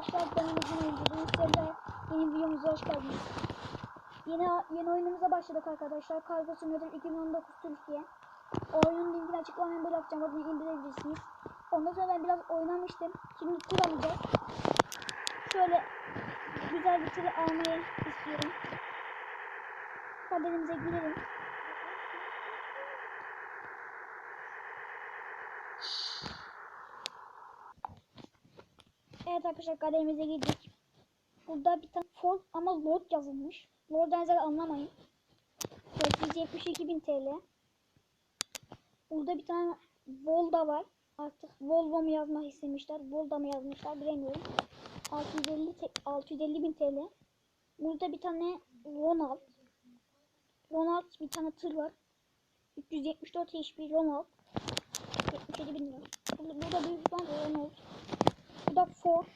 arkadaşlar ben Emircan Oyuncu. Sizlerle yeni videomuza hoş geldiniz. Yeni, yeni oyunumuza başladık arkadaşlar. Kargo Simulator 2019 Türkiye. Oyunun linkini açıklamaya bırakacağım. Oradan indirebilirsiniz. Ondan sonra ben biraz oynamıştım. Şimdi tur alacağız. Şöyle güzel bir tur almayı istiyorum. Kaderimize girelim. Evet arkadaşlar kaderimize girdik. Burada bir tane for ama Lord yazılmış. Lord yazar anlamayın. 472.000 TL. Burada bir tane Volda var. Artık Volvo mu yazmak istemişler. Volda mı yazmışlar bilemiyorum. 650 te- 650 bin TL. Burada bir tane Ronald. Ronald bir tane tır var. 374 HP Ronald. 77 bin lira. Burada, burada büyük bir Ronald. Bu da Ford.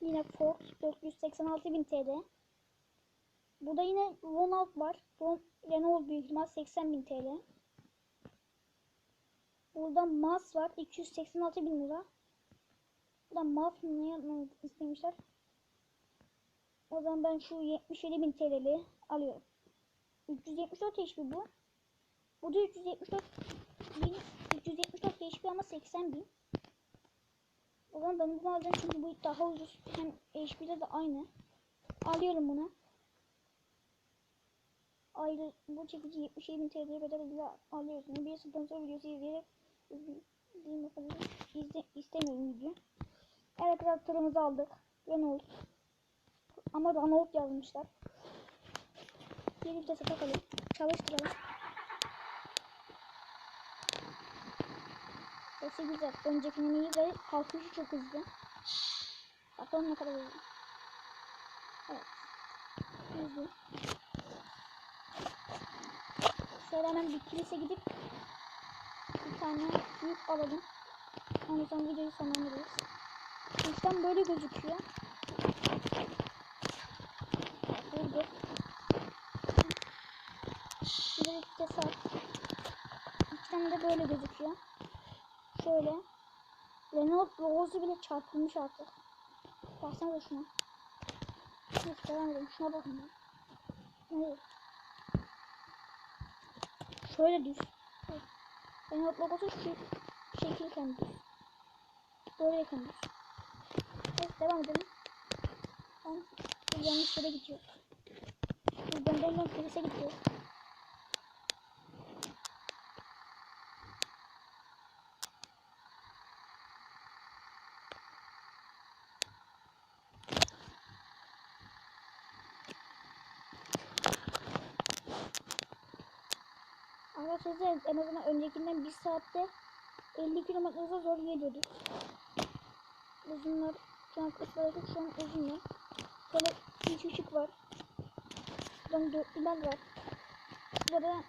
Yine Ford. 486 bin TL. Burada yine Ronald var. Renault büyük ihtimal 80 bin TL. Burada Maz var. 286 bin lira. Burada Maz ne yapmak istemişler? O zaman ben şu 77 bin TL'li alıyorum. 374 HP bu. Bu da 374 bin. 374 HP ama 80 bin. O zaman ben bunu alacağım çünkü bu daha ucuz. Hem HP'de de aynı. Alıyorum bunu. Ayrı bu çekici 77 bin TL'ye bedel alıyorsun. Bir sponsor videosu izleyerek izleyeyim. İzle, istemiyorum video. Evet traktörümüzü aldık. Renault. Ama Renault yazmışlar. Geri vitese takalım. Çalıştıralım. Sesi güzel. Öncekinin iyi ve kalkışı çok hızlı. Bakalım ne kadar hızlı. Evet. Hızlı. Şöyle hemen bir kilise gidip bir tane yük alalım. Ondan sonra videoyu sonlandırırız. Dıştan böyle gözüküyor. Durdu. Şimdi bir vites at. İçten de böyle gözüküyor. Şöyle. Renault logosu bile çarpılmış artık. Baksana şuna. Devam edelim. Şuna bakın. Evet. Şöyle düz. Renault logosu şu şekilken düz. Böyleyken düz. Evet devam edelim. Ben yanlış yere gidiyor. Buradan dönden kilise gidiyor. Arkadaşlar en azından öncekinden bir saatte 50 kilometre hıza zor geliyorduk. Uzunlar şu an kısalardık şu an uzunlar. Böyle üç ışık var. Buradan dörtlüler var. Burada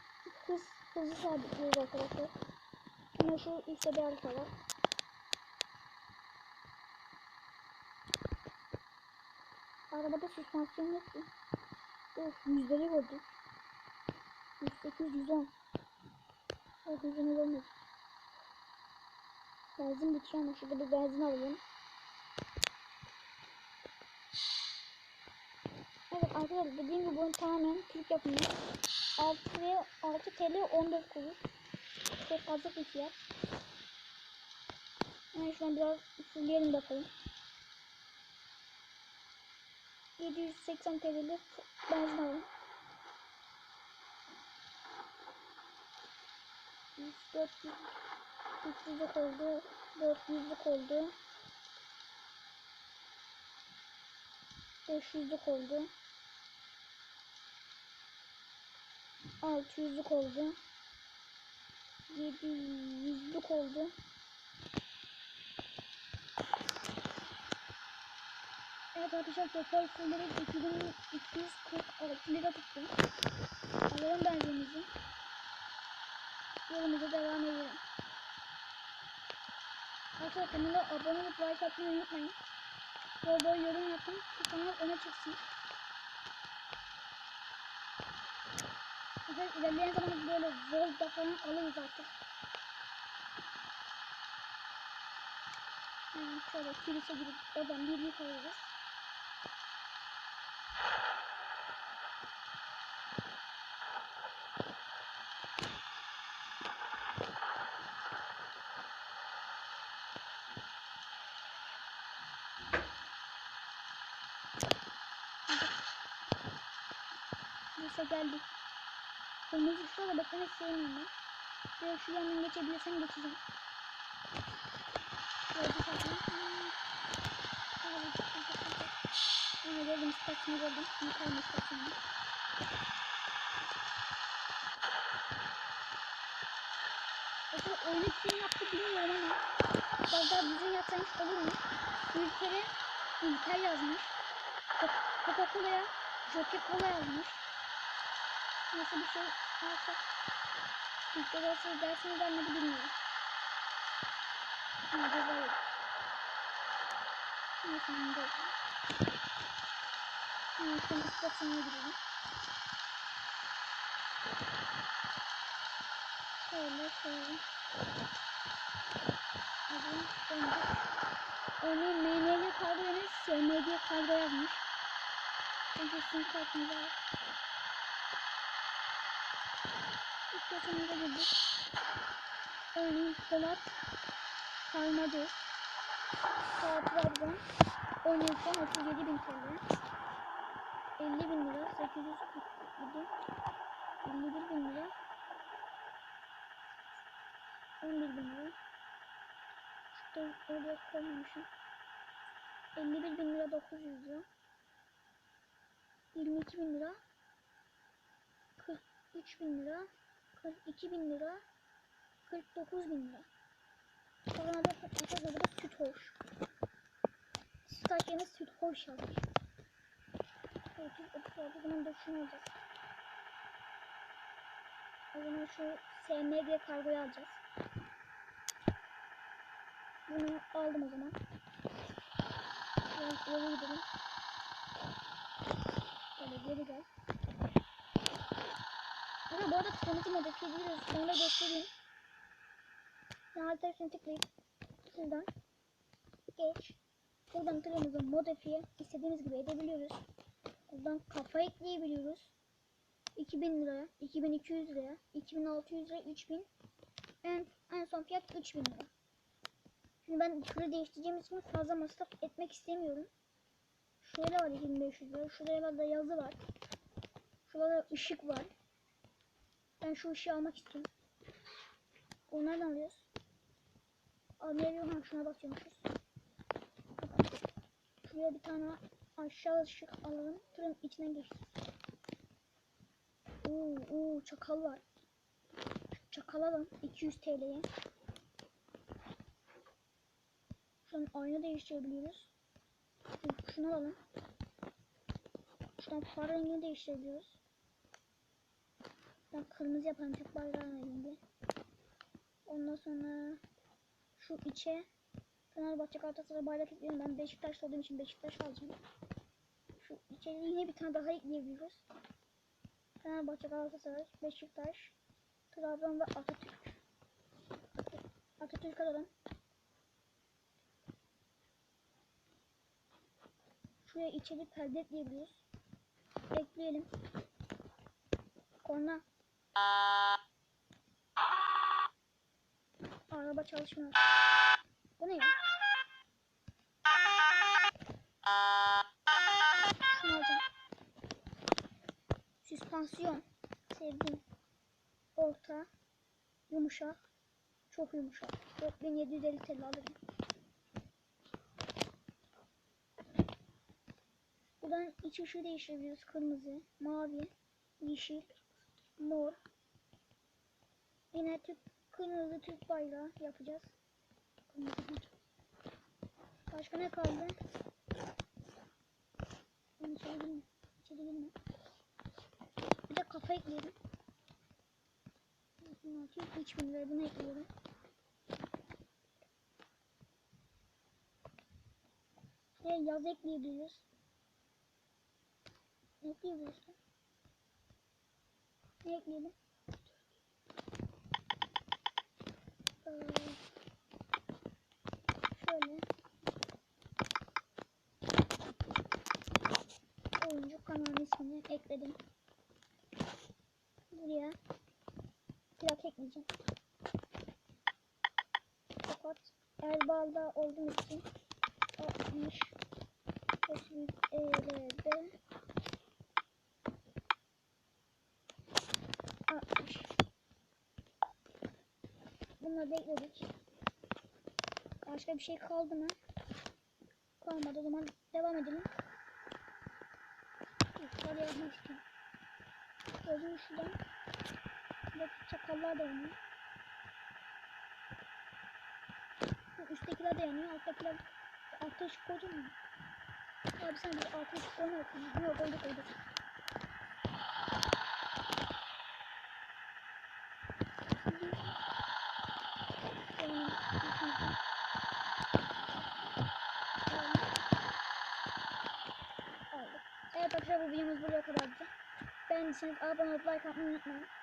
hız hızı sabitliyoruz arkadaşlar. Yine şu üstte bir harita var. Arabada süspansiyon yok ki. Of yüzleri gördük. 108 110. O hızını görmedik. Benzin bitiyor ama şurada bir benzin alayım. Evet arkadaşlar dediğim gibi bu tamamen Türk yapımı. 6 TL, 6 TL 14 kuruş. Çok fazla bir fiyat. Yani şuradan biraz fulleyelim bakalım. 780 TL'lik benzin alalım. 400 300'lük oldu. 400'lük oldu. 500'lük oldu. 600'lük oldu. 700'lük oldu. Evet arkadaşlar total fulleri 2246 lira tuttum. Alalım benzinimizi. Yolumuza devam edelim. Arkadaşlar kanala abone olup like atmayı unutmayın. Bol bol yorum yapın ki kanal öne çıksın. Arkadaşlar ilerleyen zamanlarda böyle Volta falan alırız artık. Yani şöyle kilise gidip oradan bir yük alırız. Neyse geldik. Kırmızı şurada beklemek sevmiyorum ben. Direkt şu yandan geçebilirsem geçeceğim. Gördük zaten. Ama gördüm istasyonu gördüm. Yukarı istasyonu. Acaba oyunu kim yaptı bilmiyorum ama daha düzgün yapsaymış olur mu? Ülkere İlker yazmış. Coca-Cola'ya Jockey Cola yazmış. Nasıl bir şey Türkçe dersi dersini vermedi bilmiyorum. Ceza yok. Neyse ben de şimdi istasyonuna gidelim. Şöyle şöyle. Hadi döndük. Onu MNG kargo yerine SMG kargo yazmış. Çünkü sim kartımız var. İstasyonumuza girdik. Örneğin Polat Sarmacı Saat Trabzon 17'den 37 bin TL 50 bin lira 847 51 bin lira. 11 bin lira. Şurada oraya koymamışım 51 bin lira 900 lira. 22 bin lira. 43 bin lira 42 bin lira 49 bin lira. Sonra da arkadaşlar burada süt hoş. Süt yerine süt hoş yazmış 436 zaman da şunu alacağız O zaman şu SMG kargoyu alacağız. Bunu aldım o zaman. Biraz geri gidelim. Böyle geri gel ama bu arada modifiye ediyoruz. Onu da göstereyim. Sağ tarafını tıklayıp buradan geç. Buradan tırımızı modifiye istediğimiz gibi edebiliyoruz. Buradan kafa ekleyebiliyoruz. 2000 liraya, 2200 liraya, 2600 liraya, 3000 en, en son fiyat 3000 lira. Şimdi ben tırı değiştireceğim için fazla masraf etmek istemiyorum. Şöyle var 2500 lira. Şuraya da yazı var. Şurada ışık var. Ben şu ışığı almak istiyorum. Onu nereden alıyoruz? Almayabiliyorum ama şuna basıyormuşuz. Şuraya bir tane aşağı ışık alalım. Tırın içinden geçeceğiz. Oo, oo çakal var. Çakal alalım 200 TL'ye. Şuradan ayna değiştirebiliyoruz. Şunu alalım. Şuradan far rengini değiştirebiliyoruz. Ben kırmızı yapalım Türk bayrağının elinde. Ondan sonra şu içe Fenerbahçe Galatasaray bayrak ekleyelim. Ben Beşiktaş olduğum için Beşiktaş alacağım. Şu içe yine bir tane daha ekleyebiliriz. Fenerbahçe Galatasaray, Beşiktaş, Trabzon ve Atatürk. Atatürk alalım. Şuraya içeri perde ekleyebiliriz. Ekleyelim. Korna. Araba çalışmıyor. Bu ne ya? Şunu alacağım. Süspansiyon. Sevdim. Orta. Yumuşak. Çok yumuşak. 4750 TL alırım. Buradan iç ışığı değiştirebiliyoruz. Kırmızı, mavi, yeşil, mor. Yine Türk kırmızı Türk bayrağı yapacağız. Başka ne kaldı? Ben içeri girme. İçeri girme. Bir de kafa ekleyelim. 3000 lira bunu ekleyelim. Ve yaz ekleyebiliriz. Ne ekleyebiliriz? Ne ekleyelim? Şöyle. Sonuncu kanalın ismini ekledim. Buraya plak ekleyeceğim. Fakat Erbal'da olduğum için 60 büyük Bunları da ekledik. Başka bir şey kaldı mı? Kalmadı. O zaman devam edelim. Yukarı yazmak istiyorum. Gördüğünüz şuradan. Buradaki çakallar da yanıyor. Üsttekiler de yanıyor. Alttakiler altta ışık koydun mu? Abi sen bir ışık koymadın. Yok koyduk koyduk. Yani, Evet arkadaşlar bu videomuz buraya kadardı. Beğendiyseniz abone olup like atmayı unutmayın.